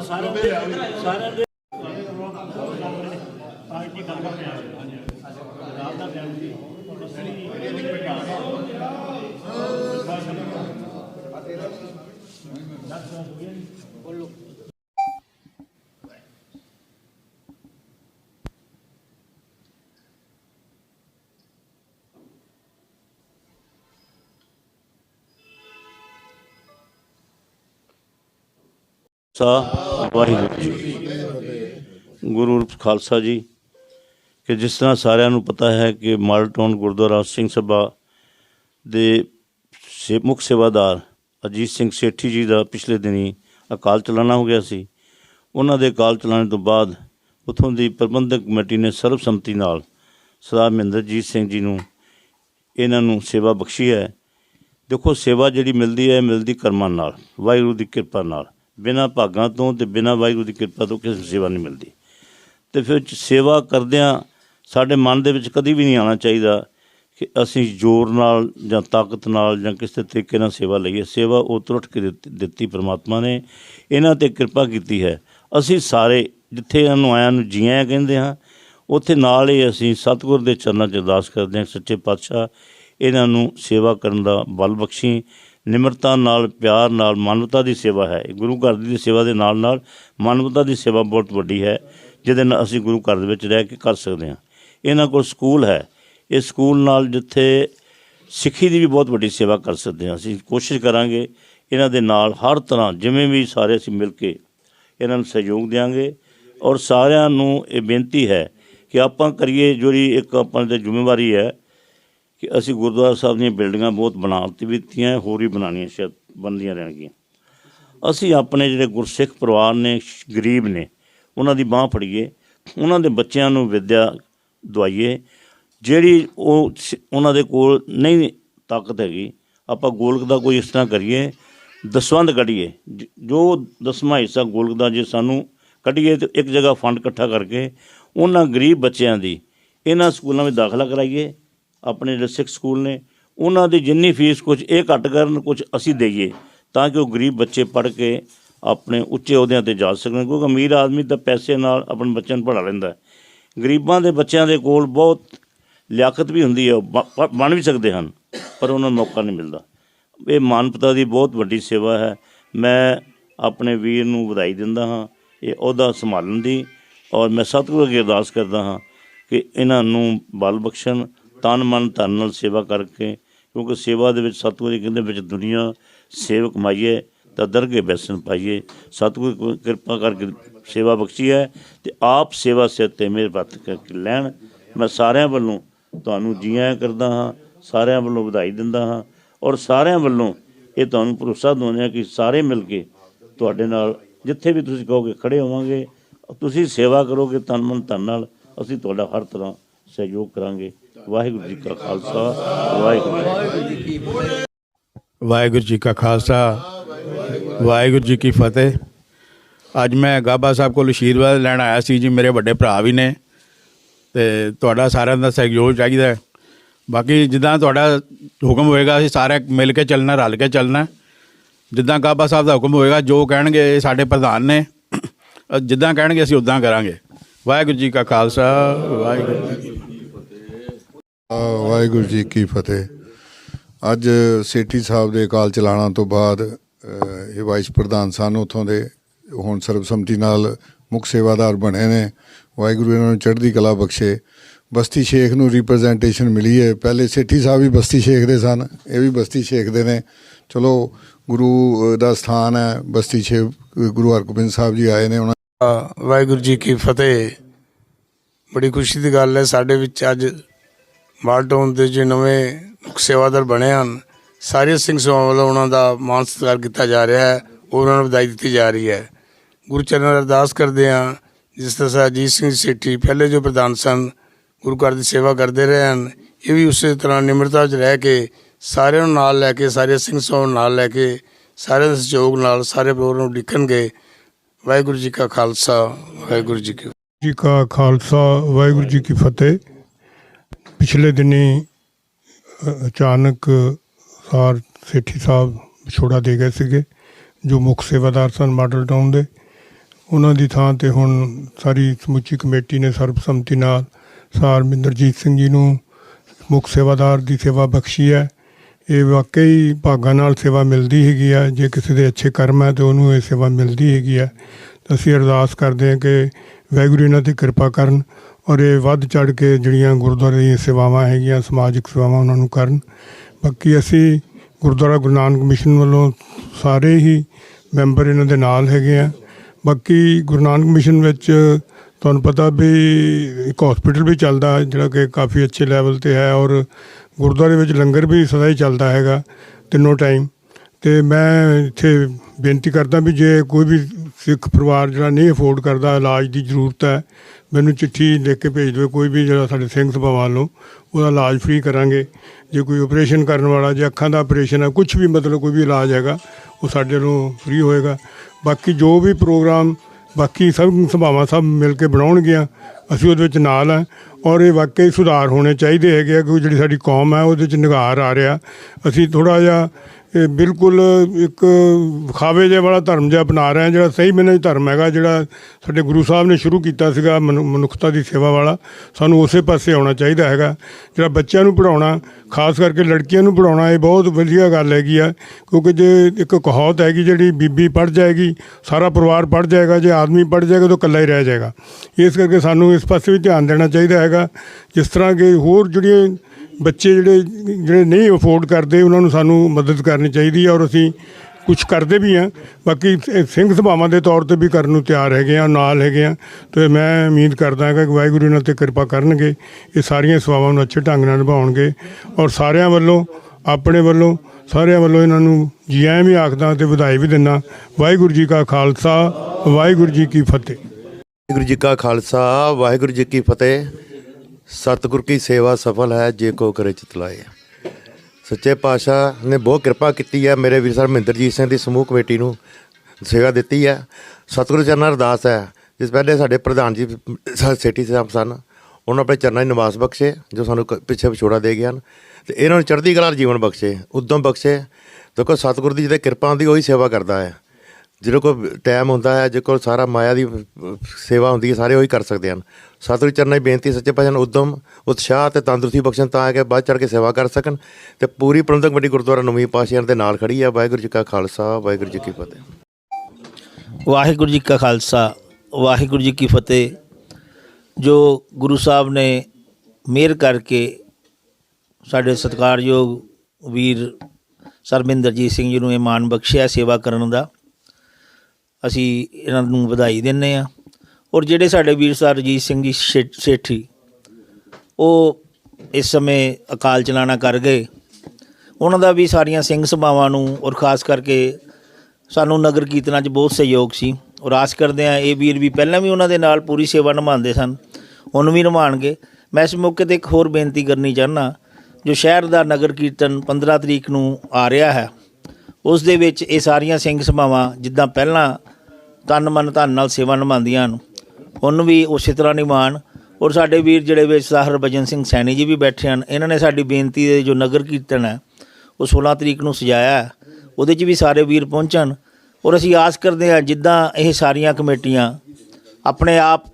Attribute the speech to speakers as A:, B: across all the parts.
A: ਸਾਰਿਆਂ ਦੇ ਸਾਰਿਆਂ ਦੇ ਪਾਰਟੀ ਗੱਲ ਕਰਦੇ ਆ ਰਾਤ ਦਾ ਟਾਈਮ ਸੀ
B: ਸਾ ਵਾਹਿਗੁਰੂ ਜੀ ਗੁਰੂ ਖਾਲਸਾ ਜੀ, ਕਿ ਜਿਸ ਤਰ੍ਹਾਂ ਸਾਰਿਆਂ ਨੂੰ ਪਤਾ ਹੈ ਕਿ ਮਾਲਟਾਊਨ ਗੁਰਦੁਆਰਾ ਸਿੰਘ ਸਭਾ ਦੇ ਸੇ, ਮੁੱਖ ਸੇਵਾਦਾਰ ਅਜੀਤ ਸਿੰਘ ਸੇਠੀ ਜੀ ਦਾ ਪਿਛਲੇ ਦਿਨੀ ਅਕਾਲ ਚਲਾਣਾ ਹੋ ਗਿਆ ਸੀ। ਉਹਨਾਂ ਦੇ ਅਕਾਲ ਚਲਾਣੇ ਤੋਂ ਬਾਅਦ ਉਥੋਂ ਦੀ ਪ੍ਰਬੰਧਕ ਕਮੇਟੀ ਨੇ ਸਰਬਸੰਮਤੀ ਨਾਲ ਸਰਦਾਰ ਮਹਿੰਦਰਜੀਤ ਸਿੰਘ ਜੀ ਨੂੰ ਇਹਨਾਂ ਨੂੰ ਸੇਵਾ ਬਖਸ਼ੀ ਹੈ। ਦੇਖੋ, ਸੇਵਾ ਜਿਹੜੀ ਮਿਲਦੀ ਹੈ, ਮਿਲਦੀ ਕਰਮਾਂ ਨਾਲ, ਵਾਹਿਗੁਰੂ ਦੀ ਕਿਰਪਾ ਨਾਲ। ਬਿਨਾਂ ਭਾਗਾਂ ਤੋਂ ਤੇ ਬਿਨਾਂ ਵਾਹਿਗੁਰੂ ਦੀ ਕਿਰਪਾ ਤੋਂ ਕਿਸੇ ਨੂੰ ਸੇਵਾ ਨਹੀਂ ਮਿਲਦੀ। ਤੇ ਫਿਰ ਸੇਵਾ ਕਰਦਿਆਂ ਸਾਡੇ ਮਨ ਦੇ ਵਿੱਚ ਕਦੀ ਵੀ ਨਹੀਂ ਆਉਣਾ ਚਾਹੀਦਾ ਕਿ ਅਸੀਂ ਜ਼ੋਰ ਨਾਲ ਜਾਂ ਤਾਕਤ ਨਾਲ ਜਾਂ ਕਿਸੇ ਤਰੀਕੇ ਨਾਲ ਸੇਵਾ ਲਈਏ। ਸੇਵਾ ਉਹ ਤੁਰਟ ਕੇ ਦਿੱਤੀ- ਦਿੱਤੀ ਪ੍ਰਮਾਤਮਾ ਨੇ। ਇਹਨਾਂ ਤੇ ਕਿਰਪਾ ਕੀਤੀ ਹੈ। ਅਸੀਂ ਸਾਰੇ ਜਿੱਥੇ ਇਹਨਾਂ ਨੂੰ ਆਇਆਂ ਨੂੰ ਜੀਆਂ ਕਹਿੰਦੇ ਹਾਂ, ਉੱਥੇ ਨਾਲ ਹੀ ਅਸੀਂ ਸਤਿਗੁਰ ਦੇ ਚਰਨਾਂ 'ਚ ਅਰਦਾਸ ਕਰਦੇ ਹਾਂ ਸੱਚੇ ਪਾਤਸ਼ਾਹ ਇਹਨਾਂ ਨੂੰ ਸੇਵਾ ਕਰਨ ਦਾ ਬਲ ਬਖਸ਼ੀ ਨਿਮਰਤਾ ਨਾਲ, ਪਿਆਰ ਨਾਲ, ਮਾਨਵਤਾ ਦੀ ਸੇਵਾ ਹੈ। ਗੁਰੂ ਘਰ ਦੀ ਸੇਵਾ ਦੇ ਨਾਲ ਨਾਲ ਮਾਨਵਤਾ ਦੀ ਸੇਵਾ ਬਹੁਤ ਵੱਡੀ ਹੈ, ਜਿਹਦੇ ਨਾਲ ਅਸੀਂ ਗੁਰੂ ਘਰ ਦੇ ਵਿੱਚ ਰਹਿ ਕੇ ਕਰ ਸਕਦੇ ਹਾਂ। ਇਹਨਾਂ ਕੋਲ ਸਕੂਲ ਹੈ। ਇਹ ਸਕੂਲ ਨਾਲ ਜਿੱਥੇ ਸਿੱਖੀ ਦੀ ਵੀ ਬਹੁਤ ਵੱਡੀ ਸੇਵਾ ਕਰ ਸਕਦੇ ਹਾਂ। ਅਸੀਂ ਕੋਸ਼ਿਸ਼ ਕਰਾਂਗੇ ਇਹਨਾਂ ਦੇ ਨਾਲ ਹਰ ਤਰ੍ਹਾਂ, ਜਿਵੇਂ ਵੀ ਸਾਰੇ ਅਸੀਂ ਮਿਲ ਕੇ ਇਹਨਾਂ ਨੂੰ ਸਹਿਯੋਗ ਦੇਵਾਂਗੇ ਔਰ ਸਾਰਿਆਂ ਨੂੰ ਇਹ ਬੇਨਤੀ ਹੈ ਕਿ ਆਪਾਂ ਕਰੀਏ ਜਿਹੜੀ ਇੱਕ ਆਪਾਂ ਦੀ ਜ਼ਿੰਮੇਵਾਰੀ ਹੈ ਕਿ ਅਸੀਂ ਗੁਰਦੁਆਰਾ ਸਾਹਿਬ ਦੀਆਂ ਬਿਲਡਿੰਗਾਂ ਬਹੁਤ ਬਣਾ ਵੀ ਦਿੱਤੀਆਂ ਹੋਰ ਹੀ ਬਣਾਉਣੀਆਂ ਸ਼ਾਇਦ, ਬਣਦੀਆਂ ਰਹਿਣਗੀਆਂ। ਅਸੀਂ ਆਪਣੇ ਜਿਹੜੇ ਗੁਰਸਿੱਖ ਪਰਿਵਾਰ ਨੇ, ਗਰੀਬ ਨੇ, ਉਹਨਾਂ ਦੀ ਬਾਹ ਫੜੀਏ, ਉਹਨਾਂ ਦੇ ਬੱਚਿਆਂ ਨੂੰ ਵਿੱਦਿਆ ਦਵਾਈਏ, ਜਿਹੜੀ ਉਹ ਉਹਨਾਂ ਦੇ ਕੋਲ ਨਹੀਂ ਤਾਕਤ ਹੈਗੀ, ਆਪਾਂ ਗੋਲਕ ਦਾ ਕੋਈ ਇਸ ਤਰ੍ਹਾਂ ਕਰੀਏ ਦਸਵੰਦ ਕੱਢੀਏ ਜੋ ਦਸਵਾਂ ਹਿੱਸਾ ਗੋਲਕ ਦਾ ਜੇ ਸਾਨੂੰ ਕੱਢੀਏ ਤੇ ਇੱਕ ਜਗ੍ਹਾ ਫੰਡ ਇਕੱਠਾ ਕਰਕੇ, ਉਹਨਾਂ ਗਰੀਬ ਬੱਚਿਆਂ ਦੀ, ਇਹਨਾਂ ਸਕੂਲਾਂ ਵਿੱਚ ਦਾਖਲਾ ਕਰਾਈਏ ਆਪਣੇ ਜਿਹੜੇ ਸਿੱਖ ਸਕੂਲ ਨੇ, ਉਹਨਾਂ ਦੀ ਜਿੰਨੀ ਫੀਸ ਕੁਝ ਇਹ ਘੱਟ ਕਰਨ ਕੁਝ ਅਸੀਂ ਦੇਈਏ, ਤਾਂ ਕਿ ਉਹ ਗਰੀਬ ਬੱਚੇ ਪੜ੍ਹ ਕੇ ਆਪਣੇ ਉੱਚੇ ਅਹੁਦਿਆਂ ਤੇ ਜਾ ਸਕਣ, ਕਿਉਂਕਿ ਅਮੀਰ ਆਦਮੀ ਤਾਂ ਪੈਸੇ ਨਾਲ ਆਪਣੇ ਬੱਚਿਆਂ ਨੂੰ ਪੜ੍ਹਾ ਲੈਂਦਾ ਗਰੀਬਾਂ ਦੇ ਬੱਚਿਆਂ ਦੇ ਕੋਲ ਬਹੁਤ ਲਿਆਕਤ ਵੀ ਹੁੰਦੀ ਹੈ, ਉਹ ਬਣ ਵੀ ਸਕਦੇ ਹਨ, ਪਰ ਉਹਨਾਂ ਨੂੰ ਮੌਕਾ ਨਹੀਂ ਮਿਲਦਾ। ਇਹ ਮਾਨਵਤਾ ਦੀ ਬਹੁਤ ਵੱਡੀ ਸੇਵਾ ਹੈ। ਮੈਂ ਆਪਣੇ ਵੀਰ ਨੂੰ ਵਧਾਈ ਦਿੰਦਾ ਹਾਂ, ਇਹ ਅਹੁਦਾ ਸੰਭਾਲਣ ਦੀ, ਔਰ ਮੈਂ ਸਤਿਗੁਰੂ ਅੱਗੇ ਅਰਦਾਸ ਕਰਦਾ ਹਾਂ ਕਿ ਇਹਨਾਂ ਨੂੰ ਬਲ ਬਖਸ਼ਣ ਤਨ ਮਨ ਧਨ ਨਾਲ ਸੇਵਾ ਕਰਕੇ, ਕਿਉਂਕਿ ਸੇਵਾ ਦੇ ਵਿੱਚ ਸਤਿਗੁਰੂ ਜੀ ਕਹਿੰਦੇ ਵਿੱਚ ਦੁਨੀਆ ਸੇਵ ਕਮਾਈਏ ਤਾਂ ਦਰਗੇ ਬੈਸਨ ਪਾਈਏ। ਸਤਿਗੁਰੂ ਕਿਰਪਾ ਕਰਕੇ ਸੇਵਾ ਬਖਸ਼ੀ ਹੈ ਤੇ ਆਪ ਸੇਵਾ ਸਿਰ ਤੇ ਮੇਰੇ ਪੱਤ ਕਰਕੇ ਲੈਣ। ਮੈਂ ਸਾਰਿਆਂ ਵੱਲੋਂ ਤੁਹਾਨੂੰ ਜੀਆਂ ਕਰਦਾ ਹਾਂ, ਸਾਰਿਆਂ ਵੱਲੋਂ ਵਧਾਈ ਦਿੰਦਾ ਹਾਂ ਔਰ ਸਾਰਿਆਂ ਵੱਲੋਂ ਇਹ ਤੁਹਾਨੂੰ ਭਰੋਸਾ ਦਿਵਾਉਂਦੇ ਹਾਂ ਕਿ ਸਾਰੇ ਮਿਲ ਕੇ ਤੁਹਾਡੇ ਨਾਲ ਜਿੱਥੇ ਵੀ ਤੁਸੀਂ ਕਹੋਗੇ ਖੜੇ ਹੋਵਾਂਗੇ। ਤੁਸੀਂ ਸੇਵਾ ਕਰੋਗੇ ਤਨ ਮਨ ਧਨ ਨਾਲ, ਅਸੀਂ ਤੁਹਾਡਾ ਹਰ ਤਰ੍ਹਾਂ ਸਹਿਯੋਗ ਕਰਾਂਗੇ। ਵਾਹਿਗੁਰੂ ਜੀ ਕਾ ਖਾਲਸਾ, ਵਾਹਿਗੁਰੂ ਜੀ ਕੀ ਫਤਿਹ।
C: ਵਾਹਿਗੁਰੂ ਜੀ ਕਾ ਖਾਲਸਾ, ਵਾਹਿਗੁਰੂ ਜੀ ਕੀ ਫਤਿਹ ਅੱਜ ਮੈਂ ਗਾਬਾ ਸਾਹਿਬ ਕੋਲ ਅਸ਼ੀਰਵਾਦ ਲੈਣ ਆਇਆ ਸੀ ਜੀ, ਮੇਰੇ ਵੱਡੇ ਭਰਾ ਵੀ ਨੇ ਤੇ ਤੁਹਾਡਾ ਸਾਰਿਆਂ ਦਾ ਸਹਿਯੋਗ ਚਾਹੀਦਾ ਬਾਕੀ ਜਿੱਦਾਂ ਤੁਹਾਡਾ ਹੁਕਮ ਹੋਏਗਾ, ਅਸੀਂ ਸਾਰੇ ਮਿਲ ਕੇ ਚੱਲਣਾ, ਰਲ ਕੇ ਚੱਲਣਾ ਜਿੱਦਾਂ ਗਾਬਾ ਸਾਹਿਬ ਦਾ ਹੁਕਮ ਹੋਏਗਾ, ਜੋ ਕਹਿਣਗੇ ਇਹ ਸਾਡੇ ਪ੍ਰਧਾਨ ਨੇ ਜਿੱਦਾਂ ਕਹਿਣਗੇ ਅਸੀਂ ਉਦਾਂ ਕਰਾਂਗੇ ਵਾਹਿਗੁਰੂ ਜੀ ਕਾ ਖਾਲਸਾ, ਵਾਹਿਗੁਰੂ ਜੀ ਕੀ ਫਤਿਹ।
D: ਵਾਹਿਗੁਰੂ ਜੀ ਕੀ ਫਤਿਹ। ਅੱਜ ਸੇਠੀ ਸਾਹਿਬ ਦੇ ਕਾਲ ਚਲਾਣਾ ਤੋਂ ਬਾਅਦ ਇਹ ਵਾਈਸ ਪ੍ਰਧਾਨ ਸਨ ਉਥੋਂ ਦੇ, ਹੁਣ ਸਰਬਸੰਮਤੀ ਨਾਲ ਮੁੱਖ ਸੇਵਾਦਾਰ ਬਣੇ ਨੇ। ਵਾਹਿਗੁਰੂ ਇਹਨਾਂ ਨੂੰ ਚੜ੍ਹਦੀ ਕਲਾ ਬਖਸ਼ੇ। ਬਸਤੀ ਸ਼ੇਖ ਨੂੰ ਰਿਪਰੈਜ਼ੈਂਟੇਸ਼ਨ ਮਿਲੀ ਹੈ। ਪਹਿਲੇ ਸੇਠੀ ਸਾਹਿਬ ਵੀ ਬਸਤੀ ਸ਼ੇਖ ਦੇ ਸਨ, ਇਹ ਵੀ ਬਸਤੀ ਸ਼ੇਖ ਦੇ ਨੇ। ਚਲੋ, ਗੁਰੂ ਦਾ ਸਥਾਨ ਹੈ, ਬਸਤੀ ਸ਼ੇਖ, ਗੁਰੂ ਹਰਗੋਬਿੰਦ ਸਾਹਿਬ ਜੀ ਆਏ ਨੇ, ਉਹਨਾਂ
E: ਵਾਹਿਗੁਰੂ ਜੀ ਕੀ ਫਤਿਹ। ਬੜੀ ਖੁਸ਼ੀ ਦੀ ਗੱਲ ਹੈ, ਸਾਡੇ ਵਿੱਚ ਅੱਜ ਮਾਲਟਾਊਨ ਦੇ ਜੋ ਨਵੇਂ ਮੁੱਖ ਸੇਵਾਦਾਰ ਬਣੇ ਹਨ, ਸਾਰੇ ਸਿੰਘ ਸਭਾ ਵੱਲੋਂ ਉਹਨਾਂ ਦਾ ਮਾਨ ਸਤਿਕਾਰ ਕੀਤਾ ਜਾ ਰਿਹਾ ਹੈ ਉਹਨਾਂ ਨੂੰ ਵਧਾਈ ਦਿੱਤੀ ਜਾ ਰਹੀ ਹੈ। ਗੁਰੂ ਚਰਨਾਂ ਅਰਦਾਸ ਕਰਦੇ ਹਾਂ, ਜਿਸ ਤਰ੍ਹਾਂ ਅਜੀਤ ਸਿੰਘ ਸੇਠੀ ਪਹਿਲੇ ਜੋ ਪ੍ਰਧਾਨ ਸਨ, ਗੁਰੂ ਘਰ ਦੀ ਸੇਵਾ ਕਰਦੇ ਰਹੇ ਹਨ, ਇਹ ਵੀ ਉਸੇ ਤਰ੍ਹਾਂ ਨਿਮਰਤਾ 'ਚ ਰਹਿ ਕੇ ਸਾਰਿਆਂ ਨੂੰ ਨਾਲ ਲੈ ਕੇ, ਸਾਰੇ ਸਿੰਘ ਸਭਾ ਨੂੰ ਨਾਲ ਲੈ ਕੇ, ਸਾਰਿਆਂ ਦੇ ਸਹਿਯੋਗ ਨਾਲ ਸਾਰੇ ਪ੍ਰੋਗਰਾਮ ਨੂੰ ਲਿਖਣਗੇ। ਵਾਹਿਗੁਰੂ ਜੀ ਕਾ ਖਾਲਸਾ, ਵਾਹਿਗੁਰੂ ਜੀ ਕੀ
F: ਜੀ ਕਾ ਖਾਲਸਾ, ਵਾਹਿਗੁਰੂ ਜੀ ਕੀ ਫਤਿਹ। ਪਿਛਲੇ ਦਿਨੀ ਅਚਾਨਕ ਸਾਰ ਸੇਠੀ ਸਾਹਿਬ ਵਿਛੋੜਾ ਦੇ ਗਏ ਸੀਗੇ, ਜੋ ਮੁੱਖ ਸੇਵਾਦਾਰ ਸਨ ਮਾਡਲ ਟਾਊਨ ਦੇ। ਉਹਨਾਂ ਦੀ ਥਾਂ ਤੇ ਹੁਣ ਸਾਰੀ ਸਮੁੱਚੀ ਕਮੇਟੀ ਨੇ ਸਰਬਸੰਮਤੀ ਨਾਲ ਸਾਰ ਮਿੰਦਰਜੀਤ ਸਿੰਘ ਜੀ ਨੂੰ ਮੁੱਖ ਸੇਵਾਦਾਰ ਦੀ ਸੇਵਾ ਬਖਸ਼ੀ ਹੈ। ਇਹ ਵਾਕਈ ਭਾਗਾਂ ਨਾਲ ਸੇਵਾ ਮਿਲਦੀ ਹੈਗੀ ਆ ਜੇ ਕਿਸੇ ਦੇ ਅੱਛੇ ਕਰਮ ਹੈ ਤੇ ਉਹਨੂੰ ਇਹ ਸੇਵਾ ਮਿਲਦੀ ਹੈਗੀ ਆ ਅਸੀਂ ਅਰਦਾਸ ਕਰਦੇ ਹਾਂ ਕਿ ਵਾਹਿਗੁਰੂ ਇਹਨਾਂ ਤੇ ਕਿਰਪਾ ਕਰਨ। ਔਰ ਇਹ ਵੱਧ ਚੜ ਕੇ ਜਿਹੜੀਆਂ ਗੁਰਦੁਆਰੇ ਦੀਆਂ ਸੇਵਾਵਾਂ ਹੈਗੀਆਂ, ਸਮਾਜਿਕ ਸੇਵਾਵਾਂ ਉਹਨਾਂ ਨੂੰ ਕਰਨ। ਬਾਕੀ ਅਸੀਂ ਗੁਰਦੁਆਰਾ ਗੁਰੂ ਨਾਨਕ ਮਿਸ਼ਨ ਵੱਲੋਂ ਸਾਰੇ ਹੀ ਮੈਂਬਰ ਇਹਨਾਂ ਦੇ ਨਾਲ ਹੈਗੇ ਆ। ਬਾਕੀ ਗੁਰੂ ਨਾਨਕ ਮਿਸ਼ਨ ਵਿੱਚ ਤੁਹਾਨੂੰ ਪਤਾ ਵੀ ਇੱਕ ਹਸਪੀਟਲ ਵੀ ਚੱਲਦਾ, ਜਿਹੜਾ ਕਿ ਕਾਫੀ ਅੱਛੇ ਲੈਵਲ ਤੇ ਹੈ ਔਰ ਗੁਰਦੁਆਰੇ ਵਿੱਚ ਲੰਗਰ ਵੀ ਸਦਾ ਹੀ ਚੱਲਦਾ ਹੈਗਾ ਤਿੰਨੋਂ ਟਾਈਮ ਤੇ ਮੈਂ ਇੱਥੇ ਬੇਨਤੀ ਕਰਦਾ ਵੀ ਜੇ ਕੋਈ ਵੀ ਸਿੱਖ ਪਰਿਵਾਰ ਜਿਹੜਾ ਨਹੀਂ ਅਫੋਰਡ ਕਰਦਾ, ਇਲਾਜ ਦੀ ਜ਼ਰੂਰਤ ਹੈ, ਮੈਨੂੰ ਚਿੱਠੀ ਲਿਖ ਕੇ ਭੇਜ ਦਿਓ, ਕੋਈ ਵੀ ਜਿਹੜਾ ਸਾਡੇ ਸਿੰਘ ਸਭਾ ਵੱਲੋਂ, ਉਹਦਾ ਇਲਾਜ ਫ੍ਰੀ ਕਰਾਂਗੇ। ਜੇ ਕੋਈ ਆਪਰੇਸ਼ਨ ਕਰਨ ਵਾਲਾ, ਜੇ ਅੱਖਾਂ ਦਾ ਆਪਰੇਸ਼ਨ ਹੈ ਕੁਝ ਵੀ ਮਤਲਬ ਕੋਈ ਵੀ ਇਲਾਜ ਹੈਗਾ, ਉਹ ਸਾਡੇ ਵੱਲੋਂ ਫ੍ਰੀ ਹੋਏਗਾ। ਬਾਕੀ ਜੋ ਵੀ ਪ੍ਰੋਗਰਾਮ ਬਾਕੀ ਸਭ ਸਭਾਵਾਂ ਸਭ ਮਿਲ ਕੇ ਬਣਾਉਣਗੀਆਂ, ਅਸੀਂ ਉਹਦੇ ਵਿੱਚ ਨਾਲ ਆ ਔਰ ਇਹ ਵਾਕਈ ਸੁਧਾਰ ਹੋਣੇ ਚਾਹੀਦੇ ਹੈਗੇ ਆ ਕਿ ਜਿਹੜੀ ਸਾਡੀ ਕੌਮ ਹੈ, ਉਹਦੇ ਵਿੱਚ ਨਿਗਾਰ ਆ ਰਿਹਾ। ਅਸੀਂ ਥੋੜਾ ਜਿਹਾ ਇਹ ਬਿਲਕੁਲ ਇੱਕ ਵਿਖਾਵੇ ਜੇ ਵਾਲਾ ਧਰਮ ਜਿਹਾ ਅਪਣਾ ਰਹੇ ਹਾਂ, ਜਿਹੜਾ ਸਹੀ ਮੈਨੇ ਧਰਮ ਹੈਗਾ, ਜਿਹੜਾ ਸਾਡੇ ਗੁਰੂ ਸਾਹਿਬ ਨੇ ਸ਼ੁਰੂ ਕੀਤਾ ਸੀਗਾ ਮਨੁ- ਮਨੁੱਖਤਾ ਦੀ ਸੇਵਾ ਵਾਲਾ। ਸਾਨੂੰ ਉਸੇ ਪਾਸੇ ਆਉਣਾ ਚਾਹੀਦਾ ਹੈਗਾ। ਜਿਹੜਾ ਬੱਚਿਆਂ ਨੂੰ ਪੜਾਉਣਾ ਖਾਸ ਕਰਕੇ ਲੜਕੀਆਂ ਨੂੰ ਪੜਾਉਣਾ ਇਹ ਬਹੁਤ ਵਧੀਆ ਗੱਲ ਹੈਗੀ ਆ। ਕਿਉਂਕਿ ਜੇ ਇੱਕ ਕਹਾਵਤ ਹੈਗੀ ਜਿਹੜੀ ਬੀਬੀ ਪੜ ਜਾਏਗੀ, ਸਾਰਾ ਪਰਿਵਾਰ ਪੜ ਜਾਏਗਾ, ਜੇ ਆਦਮੀ ਪੜ ਜਾਏਗਾ ਤਾਂ ਇਕੱਲਾ ਹੀ ਰਹਿ ਜਾਏਗਾ। ਇਸ ਕਰਕੇ ਸਾਨੂੰ ਇਸ ਪਾਸੇ ਵੀ ਧਿਆਨ ਦੇਣਾ ਚਾਹੀਦਾ ਹੈਗਾ। ਜਿਸ ਤਰ੍ਹਾਂ ਕਿ ਹੋਰ ਜਿਹੜੀਆਂ ਬੱਚੇ ਜਿਹੜੇ ਜਿਹੜੇ ਨਹੀਂ ਅਫੋਰਡ ਕਰਦੇ, ਉਹਨਾਂ ਨੂੰ ਸਾਨੂੰ ਮਦਦ ਕਰਨੀ ਚਾਹੀਦੀ ਹੈ ਔਰ ਅਸੀਂ ਕੁਝ ਕਰਦੇ ਵੀ ਹਾਂ ਬਾਕੀ ਸਿੰਘ ਸਭਾਵਾਂ ਦੇ ਤੌਰ ਤੇ ਵੀ ਕਰਨ ਨੂੰ ਤਿਆਰ ਹੈਗੇ ਆ, ਨਾਲ ਹੈਗੇ ਆ। ਤੇ ਮੈਂ ਉਮੀਦ ਕਰਦਾ ਹਾਂ ਕਿ ਵਾਹਿਗੁਰੂ ਇਹਨਾਂ ਤੇ ਕਿਰਪਾ ਕਰਨਗੇ, ਇਹ ਸਾਰੀਆਂ ਸੇਵਾਵਾਂ ਨੂੰ ਅੱਛੇ ਢੰਗ ਨਾਲ ਨਿਭਾਉਣਗੇ। ਔਰ ਸਾਰਿਆਂ ਵੱਲੋਂ, ਆਪਣੇ ਵੱਲੋਂ, ਸਾਰਿਆਂ ਵੱਲੋਂ ਇਹਨਾਂ ਨੂੰ ਜੀ ਐਂ ਵੀ ਆਖਦਾ ਤੇ ਵਧਾਈ ਵੀ ਦਿੰਦਾ। ਵਾਹਿਗੁਰੂ ਜੀ ਕਾ ਖਾਲਸਾ, ਵਾਹਿਗੁਰੂ ਜੀ ਕੀ ਫਤਿਹ।
G: ਵਾਹਿਗੁਰੂ ਜੀ ਕਾ ਖਾਲਸਾ, ਵਾਹਿਗੁਰੂ ਜੀ ਕੀ ਫਤਿਹ। ਸਤਿਗੁਰ ਕੀ ਸੇਵਾ ਸਫਲ ਹੈ, ਜੇ ਕੋ ਕਰੇ ਚਿਤ ਲਾਏ। ਸੱਚੇ ਪਾਤਸ਼ਾਹ ਨੇ ਬਹੁਤ ਕਿਰਪਾ ਕੀਤੀ ਹੈ, ਮੇਰੇ ਵੀਰ ਸਰ ਮਹਿੰਦਰਜੀਤ ਸਿੰਘ ਦੀ ਸਮੂਹ ਕਮੇਟੀ ਨੂੰ ਸੇਵਾ ਦਿੱਤੀ ਹੈ। ਸਤਿਗੁਰੂ ਚਰਨਾਂ ਅਰਦਾਸ ਹੈ, ਜਿਸ ਪਹਿਲੇ ਸਾਡੇ ਪ੍ਰਧਾਨ ਜੀ ਸੇਠੀ ਸਾਹਿਬ ਸਨ, ਉਹਨਾਂ ਆਪਣੇ ਚਰਨਾਂ 'ਚ ਨਿਵਾਸ ਬਖਸ਼ੇ, ਜੋ ਸਾਨੂੰ ਕ- ਪਿੱਛੇ ਵਿਛੋੜਾ ਦੇ ਗਿਆ ਹਨ। ਤੇ ਇਹਨਾਂ ਨੂੰ ਚੜ੍ਹਦੀ ਕਲਾ ਜੀਵਨ ਬਖਸ਼ੇ, ਉਦਮ ਬਖਸ਼ੇ। ਦੇਖੋ, ਸਤਿਗੁਰ ਦੀ ਜਿਹਦੇ ਕਿਰਪਾ ਹੁੰਦੀ ਉਹੀ ਸੇਵਾ ਕਰਦਾ ਹੈ। ਜਿਹਦੇ ਕੋਲ ਟਾਈਮ ਹੁੰਦਾ ਹੈ ਜਿਹਦੇ ਕੋਲ ਸਾਰਾ ਮਾਇਆ ਦੀ ਸੇਵਾ ਹੁੰਦੀ ਹੈ, ਸਾਰੇ ਉਹੀ ਕਰ ਸਕਦੇ ਹਨ। ਸਤਿਗੁਰ ਚਰਨਾਂ ਦੀ ਬੇਨਤੀ ਸੱਚੇ ਪਾਤਸ਼ਾਹ ਨੂੰ ਉਦਮ, ਉਤਸ਼ਾਹ ਤੇ ਤੰਦਰੁਸਤੀ ਬਖਸ਼ਣ ਤਾਂ ਕਿ ਬਾਅਦ ਚੜ ਕੇ ਸੇਵਾ ਕਰ ਸਕਣ ਤੇ ਪੂਰੀ ਪ੍ਰਬੰਧਕ ਕਮੇਟੀ ਗੁਰਦੁਆਰਾ ਨਵੀਂ ਪਾਤਸ਼ਾਹ ਦੇ ਨਾਲ ਖੜੀ ਹੈ। ਵਾਹਿਗੁਰੂ ਜੀ ਕਾ ਖਾਲਸਾ, ਵਾਹਿਗੁਰੂ ਜੀ ਕੀ ਫਤਿਹ।
H: ਵਾਹਿਗੁਰੂ ਜੀ ਕਾ ਖਾਲਸਾ, ਵਾਹਿਗੁਰੂ ਜੀ ਕੀ ਫਤਿਹ। ਜੋ ਗੁਰੂ ਸਾਹਿਬ ਨੇ ਮਿਹਰ ਕਰਕੇ ਸਾਡੇ ਸਤਿਕਾਰਯੋਗ ਵੀਰ ਸਰਮਿੰਦਰਜੀਤ ਸਿੰਘ ਜੀ ਨੂੰ ਇਹ ਮਾਣ ਬਖਸ਼ਿਆ ਸੇਵਾ ਕਰਨ ਦਾ ਅਸੀਂ ਇਹਨਾਂ ਨੂੰ ਵਧਾਈ ਦਿੰਨੇ ਆ ਔਰ ਜਿਹੜੇ ਸਾਡੇ ਵੀਰ ਸਰ ਰਜੀਤ ਸਿੰਘ ਜੀ ਸ਼ੇ- ਸੇਠੀ, ਉਹ ਇਸ ਸਮੇਂ ਅਕਾਲ ਚਲਾਣਾ ਕਰ ਗਏ। ਉਹਨਾਂ ਦਾ ਵੀ ਸਾਰੀਆਂ ਸਿੰਘ ਸਭਾਵਾਂ ਨੂੰ ਔਰ ਖਾਸ ਕਰਕੇ ਸਾਨੂੰ ਨਗਰ ਕੀਰਤਨਾਂ 'ਚ ਬਹੁਤ ਸਹਿਯੋਗ ਸੀ। ਔਰ ਆਸ ਕਰਦੇ ਆ ਇਹ ਵੀਰ ਵੀ ਪਹਿਲਾਂ ਵੀ ਉਹਨਾਂ ਦੇ ਨਾਲ ਪੂਰੀ ਸੇਵਾ ਨਿਭਾਉਂਦੇ ਸਨ, ਹੁਣ ਵੀ ਨਿਭਾਉਣਗੇ। ਮੈਂ ਇਸ ਮੌਕੇ ਤੇ ਇੱਕ ਹੋਰ ਬੇਨਤੀ ਕਰਨੀ ਚਾਹੁੰਦਾ, ਜੋ ਸ਼ਹਿਰ ਦਾ ਨਗਰ ਕੀਰਤਨ 15 ਤਰੀਕ ਨੂੰ ਆ ਰਿਹਾ ਹੈ, ਉਸ ਦੇ ਵਿੱਚ ਇਹ ਸਾਰੀਆਂ ਸਿੰਘ ਸਭਾਵਾਂ ਜਿੱਦਾਂ ਪਹਿਲਾਂ ਤਨ ਮਨ ਧਨ ਨਾਲ ਸੇਵਾ ਨਿਭਾਉਂਦੀਆਂ ਹਨ। ਹੁਣ ਵੀ ਉਸੇ ਤਰ੍ਹਾਂ ਨਿਭਾਉਣ। ਔਰ ਸਾਡੇ ਵੀਰ ਜਿਹੜੇ ਵਿੱਚ ਸਾਹਰ ਹਰਭਜਨ ਸਿੰਘ ਸੈਣੀ ਜੀ ਵੀ ਬੈਠੇ ਹਨ, ਇਹਨਾਂ ਨੇ ਸਾਡੀ ਬੇਨਤੀ ਦੇ ਜੋ ਨਗਰ ਕੀਰਤਨ ਹੈ, ਉਹ 16 ਤਰੀਕ ਨੂੰ ਸਜਾਇਆ ਹੈ। ਉਹਦੇ 'ਚ ਵੀ ਸਾਰੇ ਵੀਰ ਪਹੁੰਚਣ। ਔਰ ਅਸੀਂ ਆਸ ਕਰਦੇ ਹਾਂ ਜਿੱਦਾਂ ਇਹ ਸਾਰੀਆਂ ਕਮੇਟੀਆਂ ਆਪਣੇ ਆਪ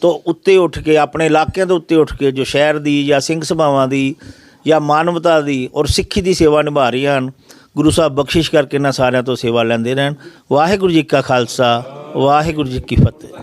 H: ਤੋਂ ਉੱਤੇ ਉੱਠ ਕੇ, ਆਪਣੇ ਇਲਾਕਿਆਂ ਤੋਂ ਉੱਤੇ ਉੱਠ ਕੇ, ਜੋ ਸ਼ਹਿਰ ਦੀ ਜਾਂ ਸਿੰਘ ਸਭਾਵਾਂ ਦੀ ਜਾਂ ਮਾਨਵਤਾ ਦੀ ਔਰ ਸਿੱਖੀ ਦੀ ਸੇਵਾ ਨਿਭਾ ਰਹੀਆਂ ਹਨ ਗੁਰੂ ਸਾਹਿਬ ਬਖਸ਼ਿਸ਼ ਕਰਕੇ ਇਹਨਾਂ ਸਾਰਿਆਂ ਤੋਂ ਸੇਵਾ ਲੈਂਦੇ ਰਹਿਣ। ਵਾਹਿਗੁਰੂ ਜੀ ਕਾ ਖਾਲਸਾ, ਵਾਹਿਗੁਰੂ ਜੀ ਕੀ ਫਤਿਹ।